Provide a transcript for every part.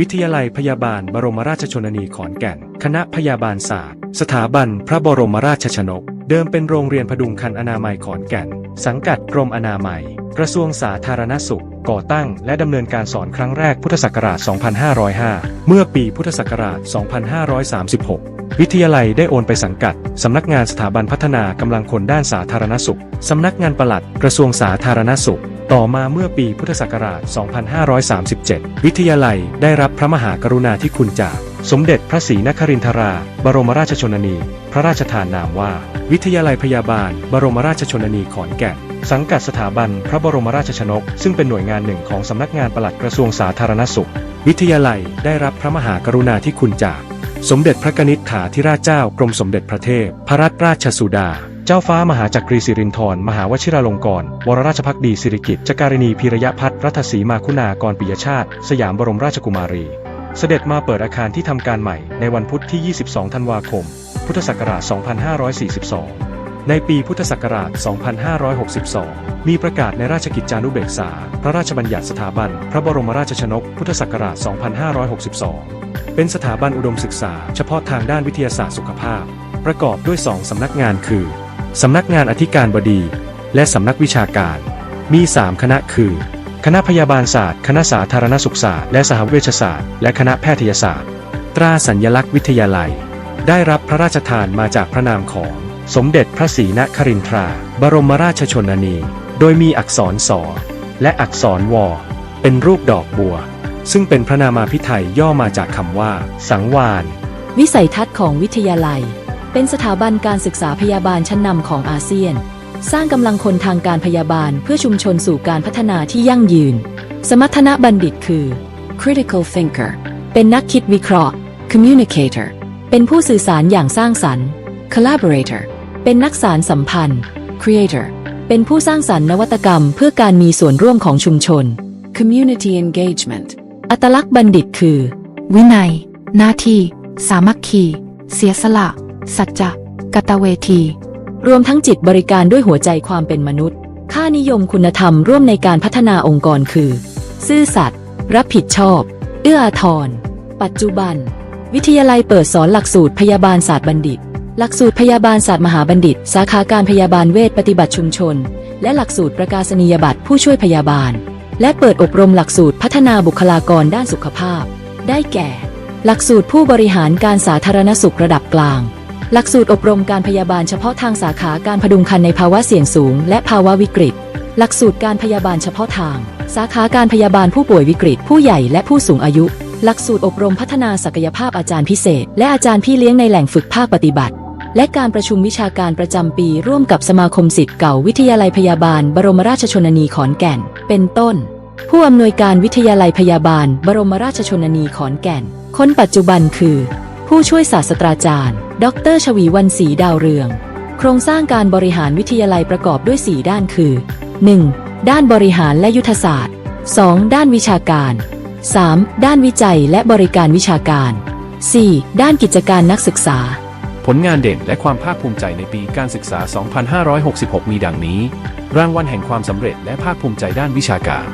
วิทยาลัยพยาบาลบรมราชชนนีขอนแก่น คณะพยาบาลศาสตร์ สถาบันพระบรมราชชนก เดิมเป็นโรงเรียนพดุงคันอนามัยขอนแก่น สังกัดกรมอนามัย กระทรวงสาธารณสุข ก่อตั้งและดำเนินการสอนครั้งแรกพุทธศักราช 2505 เมื่อปีพุทธศักราช 2536 วิทยาลัยได้โอนไปสังกัด สำนักงานสถาบันพัฒนากำลังคนด้านสาธารณสุข สำนักงานปลัด กระทรวงสาธารณสุข ต่อมาเมื่อปีพุทธศักราช 2537 วิทยาลัยได้รับพระมหากรุณาธิคุณจาก สมเด็จพระศรีนครินทรา บรมราชชนนี พระราชทานนามว่า วิทยาลัยพยาบาล บรมราชชนนีขอนแก่น สังกัดสถาบันพระบรมราชชนก ซึ่งเป็นหน่วยงานหนึ่งของสำนักงานปลัดกระทรวงสาธารณสุข วิทยาลัยได้รับพระมหากรุณาธิคุณจาก สมเด็จพระกนิษฐาธิราชเจ้ากรมสมเด็จพระเทพพระรัตนราชสุดา เจ้าฟ้ามหาจักรีสิรินธรมหาวชิราลงกรณ์วรราชพักดีสิริกิติ์จการินีพีระยะพัฒรัตสีมาคุณากรปิยชาติ สยามบรมราชกุมารี เสด็จมาเปิดอาคารที่ทำการใหม่ในวันพุธที่ 22 ธันวาคม พุทธศักราช 2542 ในปีพุทธศักราช 2562 มีประกาศในราชกิจจานุเบกษา พระราชบัญญัติสถาบัน พระบรมราชชนก พุทธศักราช 2562 เป็นสถาบันอุดมศึกษา เฉพาะทางด้านวิทยาศาสตร์สุขภาพ ประกอบด้วย 2 สำนักงานคือ สำนักงานอธิการบดี และสำนักวิชาการ มี 3 คณะคือ คณะพยาบาลศาสตร์ คณะสาธารณสุขศาสตร์ และสหเวชศาสตร์ และคณะแพทยศาสตร์ ตราสัญลักษณ์วิทยาลัย ได้รับพระราชทานมาจากพระนามของ สมเด็จพระศรีนครินทรา บรมราชชนนี โดยมีอักษรสอและอักษรวอเป็นรูปดอกบัว ซึ่งเป็นพระนามาพิไทยย่อมาจากคำว่า สังวาน วิสัยทัศน์ของวิทยาลัย เป็นสถาบันการศึกษาพยาบาลชั้นนำของอาเซียน สร้างกำลังคนทางการพยาบาลเพื่อชุมชนสู่การพัฒนาที่ยั่งยืน สมรรถนะบัณฑิตคือ critical thinker เป็นนักคิดวิเคราะห์ communicator เป็นผู้สื่อสารอย่างสร้างสรรค์ collaborator เป็นนักสารสัมพันธ์ creator เป็นผู้สร้างสรรค์นวัตกรรมเพื่อการมีส่วนร่วมของชุมชน community engagement อัตลักษณ์บัณฑิตคือ วินัย หน้าที่ สามัคคี เสียสละ สัจจะกตเวที รวมทั้งจิตบริการด้วยหัวใจความเป็นมนุษย์ ค่านิยมคุณธรรมร่วมในการพัฒนาองค์กรคือ ซื่อสัตย์รับผิดชอบ เอื้ออาทร ปัจจุบัน วิทยาลัยเปิดสอนหลักสูตรพยาบาลศาสตร์บัณฑิต หลักสูตรพยาบาลศาสตร์มหาบัณฑิต สาขาการพยาบาลเวชปฏิบัติชุมชน และหลักสูตรประกาศนียบัตรผู้ช่วยพยาบาล และเปิดอบรมหลักสูตรพัฒนาบุคลากรด้านสุขภาพ ได้แก่ หลักสูตรผู้บริหารการสาธารณสุขระดับกลาง หลักสูตรอบรมการพยาบาลเฉพาะทางสาขาการพดุงครรภ์ในภาวะเสี่ยงสูง และภาวะวิกฤต หลักสูตรการพยาบาลเฉพาะทาง สาขาการพยาบาลผู้ป่วยวิกฤต ผู้ใหญ่และผู้สูงอายุ หลักสูตรอบรมพัฒนาศักยภาพอาจารย์พิเศษ และอาจารย์พี่เลี้ยงในแหล่งฝึกภาคปฏิบัติ และการประชุมวิชาการประจำปี ร่วมกับสมาคมศิษย์เก่าวิทยาลัยพยาบาล บรมราชชนนีขอนแก่น เป็นต้น ผู้อำนวยการวิทยาลัยพยาบาล บรมราชชนนีขอนแก่น คนปัจจุบันคือ ผู้ช่วยศาสตราจารย์ ดร ชวีวันศรีดาวเรือง โครงสร้างการบริหารวิทยาลัยประกอบด้วย 4 ด้านคือ 1. ด้านบริหารและยุทธศาสตร์ 2. ด้านวิชาการ 3. ด้านวิจัยและบริการวิชาการ 4. ด้านกิจการนักศึกษา ผลงานเด่นและความภาคภูมิใจในปีการศึกษา 2566 มีดังนี้ รางวัลแห่งความสำเร็จและภาคภูมิใจด้านวิชาการ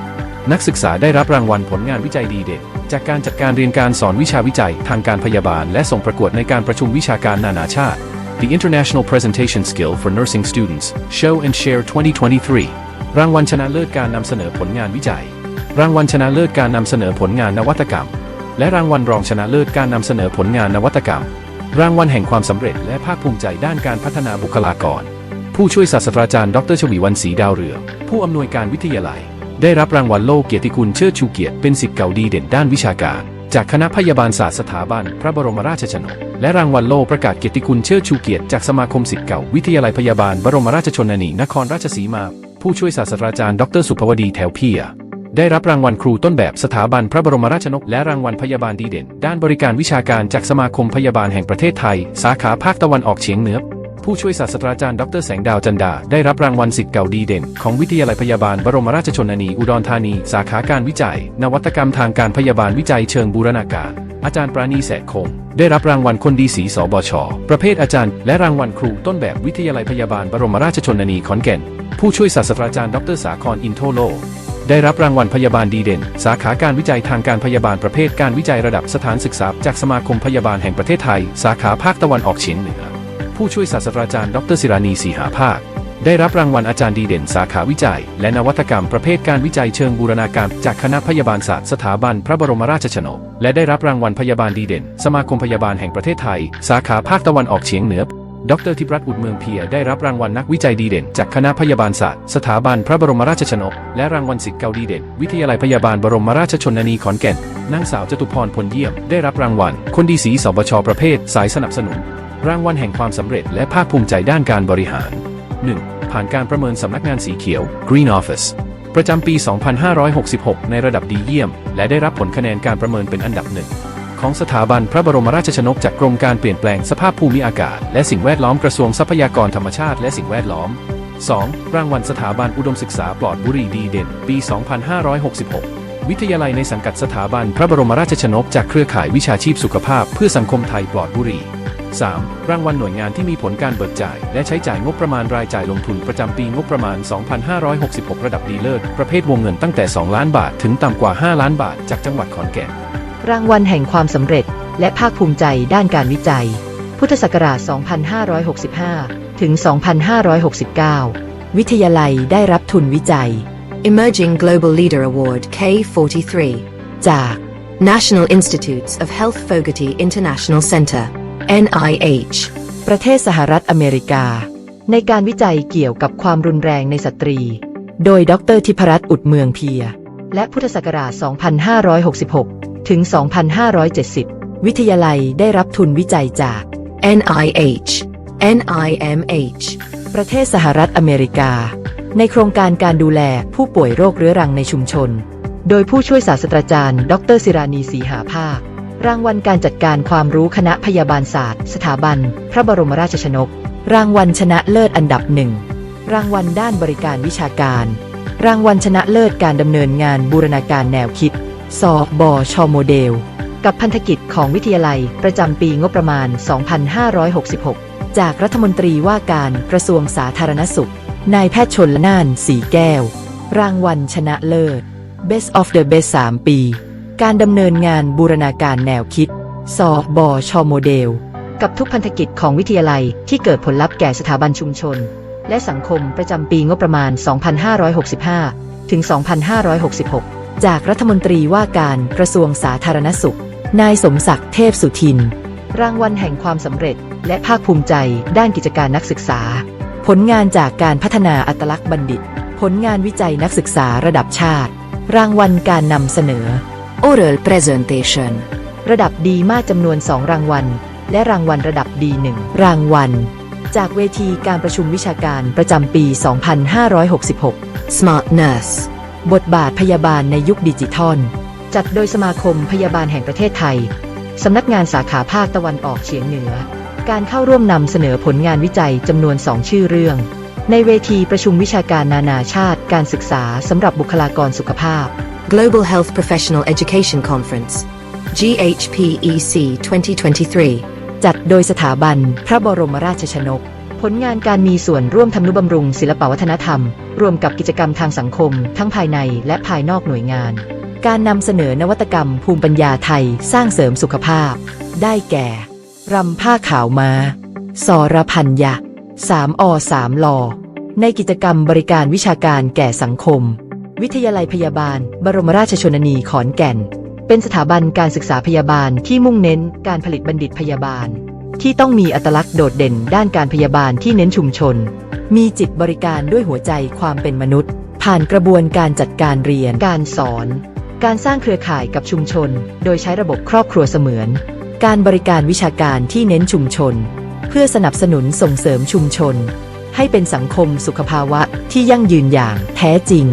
นักศึกษาได้รับรางวัลผลงานวิจัยดีเด่น จากการจัดการเรียนการสอนวิชาวิจัยทางการพยาบาล และส่งประกวดในการประชุมวิชาการนานาชาติ The International Presentation Skill for Nursing Students Show and Share 2023 รางวัลชนะเลิศการนำเสนอผลงานวิจัย รางวัลชนะเลิศการนำเสนอผลงานนวัตกรรม และรางวัลรองชนะเลิศการนำเสนอผลงานนวัตกรรม รางวัลแห่งความสำเร็จและภาคภูมิใจด้านการพัฒนาบุคลากร ผู้ช่วยศาสตราจารย์ ดรชวีวันศรีดาวเรืองผู้อำนวยการวิทยาลัย ได้รับรางวัลโลกเกียรติคุณเชิดชูเกียรติเป็นสิทธิ์เก่าดีเด่นด้านวิชาการ จากคณะพยาบาลศาสตร์สถาบัน พระบรมราชชนก และรางวัลโลกประกาศเกียรติคุณเชิดชูเกียรติจากสมาคมสิทธิ์เก่าวิทยาลัยพยาบาลบรมราชชนนีนครราชสีมา ผู้ช่วยศาสตราจารย์ดรสุภวดีแถวเพียได้รับรางวัลครูต้นแบบสถาบันพระบรมราชชนก และรางวัลพยาบาลดีเด่น ด้านบริการวิชาการจากสมาคมพยาบาลแห่งประเทศไทย สาขาภาคตะวันออกเฉียงเหนือ ผู้ช่วยศาสตราจารย์ดรแสงดาวจันดา ได้รับรางวัลสิทธิ์เก่าดีเด่น ของวิทยาลัยพยาบาลบรมราชชนนี อุดรธานี สาขาการวิจัย นวัตกรรมทางการพยาบาลวิจัยเชิงบูรณาการ อาจารย์ปราณีแสกคง ได้รับรางวัลคนดีสีสบช ประเภทอาจารย์ และรางวัลครูต้นแบบวิทยาลัยพยาบาลบรมราชชนนีขอนแก่น ผู้ช่วยศาสตราจารย์ดรสาครอินโทโลได้รับรางวัลพยาบาลดีเด่น สาขาการวิจัยทางการพยาบาลประเภทการวิจัยระดับสถานศึกษา จากสมาคมพยาบาลแห่งประเทศไทย สาขาภาคตะวันออกเฉียงเหนือ ผู้ช่วยศาสตราจารย์ ดรศิรานีสีหาภาค ได้รับรางวัลอาจารย์ดีเด่นสาขาวิจัย และนวัตกรรมประเภทการวิจัยเชิงบูรณาการ จากคณะพยาบาลศาสตร์สถาบันพระบรมราชชนก และได้รับรางวัลพยาบาลดีเด่น สมาคมพยาบาลแห่งประเทศไทย สาขาภาคตะวันออกเฉียงเหนือดรทิพรัตน์อุดเมืองเพียรได้รับรางวัลนักวิจัยดีเด่น จากคณะพยาบาลศาสตร์ สถาบันพระบรมราชชนก และรางวัลสิทธิ์เก่าดีเด่น วิทยาลัยพยาบาลบรมราชชนนีขอนแก่นนางสาวจตุพรพลเยี่ยม ได้รับรางวัล คนดีสีสบชประเภท สายสนับสนุน รางวัลแห่งความสำเร็จและภาคภูมิใจด้านการบริหาร 1. ผ่านการประเมินสำนักงานสีเขียว Green Office ประจำปี 2566 ในระดับดีเยี่ยม และได้รับผลคะแนนการประเมินเป็นอันดับหนึ่งของสถาบันพระบรมราชชนกจากกรมการเปลี่ยนแปลงสภาพภูมิอากาศ และสิ่งแวดล้อมกระทรวงทรัพยากรธรรมชาติและสิ่งแวดล้อม 2. รางวัลสถาบันอุดมศึกษาปลอดบุหรี่ดีเด่น ปี 2566 วิทยาลัยในสังกัดสถาบันพระบรมราชชนกจากเครือข่ายวิชาชีพสุขภาพเพื่อสังคมไทยปลอดบุหรี่ 3. รางวัลหน่วยงานที่มีผลการเบิกจ่าย และใช้จ่ายงบประมาณรายจ่ายลงทุนประจำปีงบประมาณ 2566 ระดับดีเลิศประเภทวงเงินตั้งแต่ 2 ล้านบาท ถึงต่ำกว่า 5 ล้านบาท จากจังหวัดขอนแก่น รางวัลแห่งความสำเร็จ และภาคภูมิใจด้านการวิจัย พุทธศักราช 2565 ถึง 2569 วิทยาลัยได้รับทุนวิจัย Emerging Global Leader Award K43 จาก National Institutes of Health Fogarty International Center NIH ประเทศสหรัฐอเมริกา ในการวิจัยเกี่ยวกับความรุนแรงในสตรี โดยดรทิพรัตน์อุดเมืองเพีย และพุทธศักราช 2566 ถึง 2570 วิทยาลัยได้รับทุนวิจัยจาก NIH NIMH ประเทศสหรัฐอเมริกา ในโครงการการดูแลผู้ป่วยโรคเรื้อรังในชุมชน โดยผู้ช่วยศาสตราจารย์ ดรศิรานีสีหาภาค รางวัลการจัดการความรู้คณะพยาบาลศาสตร์ สถาบัน พระบรมราชชนก รางวัลชนะเลิศอันดับหนึ่ง รางวัลด้านบริการวิชาการ รางวัลชนะเลิศการดำเนินงานบูรณาการแนวคิด สอบอชอโมเดล กับพันธกิจของวิทยาลัยประจำปีงบประมาณ 2566 จากรัฐมนตรีว่าการกระทรวงสาธารณสุข นายแพทย์ชนละนานสีแก้ว รางวัลชนะเลิศ Best of the Best 3 ปี การดำเนินงานบูรณาการแนวคิด สอบอชโมเดล กับทุกพันธกิจของวิทยาลัยที่เกิดผลลัพธ์แก่สถาบันชุมชน และสังคมประจำปีงบประมาณ 2565 ถึง 2566 จากรัฐมนตรีว่าการกระทรวงสาธารณสุข นายสมศักดิ์เทพสุทิน รางวัลแห่งความสำเร็จ และภาคภูมิใจด้านกิจการนักศึกษา ผลงานจากการพัฒนาอัตลักษณ์บัณฑิต ผลงานวิจัยนักศึกษาระดับชาติ รางวัลการนำเสนอ Oral Presentation ระดับดีมากจำนวน 2 รางวัล และรางวัลระดับดีหนึ่งรางวัล จากเวทีการประชุมวิชาการประจำปี 2566 Smart Nurse บทบาทพยาบาลในยุคดิจิทัล จัดโดยสมาคมพยาบาลแห่งประเทศไทย สำนักงานสาขาภาคตะวันออกเฉียงเหนือ การเข้าร่วมนำเสนอผลงานวิจัยจำนวน 2 ชื่อเรื่อง ในเวทีประชุมวิชาการนานาชาติการศึกษาสำหรับบุคลากรสุขภาพ Global Health Professional Education Conference GHPEC 2023 จัดโดยสถาบันพระบรมราชชนก ผลงานการมีส่วนร่วมทำนุบำรุงศิลปวัฒนธรรม รวมกับกิจกรรมทางสังคม ทั้งภายในและภายนอกหน่วยงาน การนำเสนอนวัตกรรมภูมิปัญญาไทยสร้างเสริมสุขภาพ ได้แก่ รำผ้าขาวมา้าสรพันยะสา มอสามลอในกิจกรรมบริการวิชาการแก่สังคม วิทยาลัยพยาบาล บรมราชชนนีขอนแก่น เป็นสถาบันการศึกษาพยาบาลที่มุ่งเน้นการผลิตบัณฑิตพยาบาล ที่ต้องมีอัตลักษณ์โดดเด่นด้านการพยาบาลที่เน้นชุมชน มีจิตบริการด้วยหัวใจความเป็นมนุษย์ ผ่านกระบวนการจัดการเรียนการสอน การสร้างเครือข่ายกับชุมชน โดยใช้ระบบครอบครัวเสมือน การบริการวิชาการที่เน้นชุมชน เพื่อสนับสนุนส่งเสริมชุมชน ให้เป็นสังคมสุขภาวะที่ยั่งยืนอย่างแท้จริง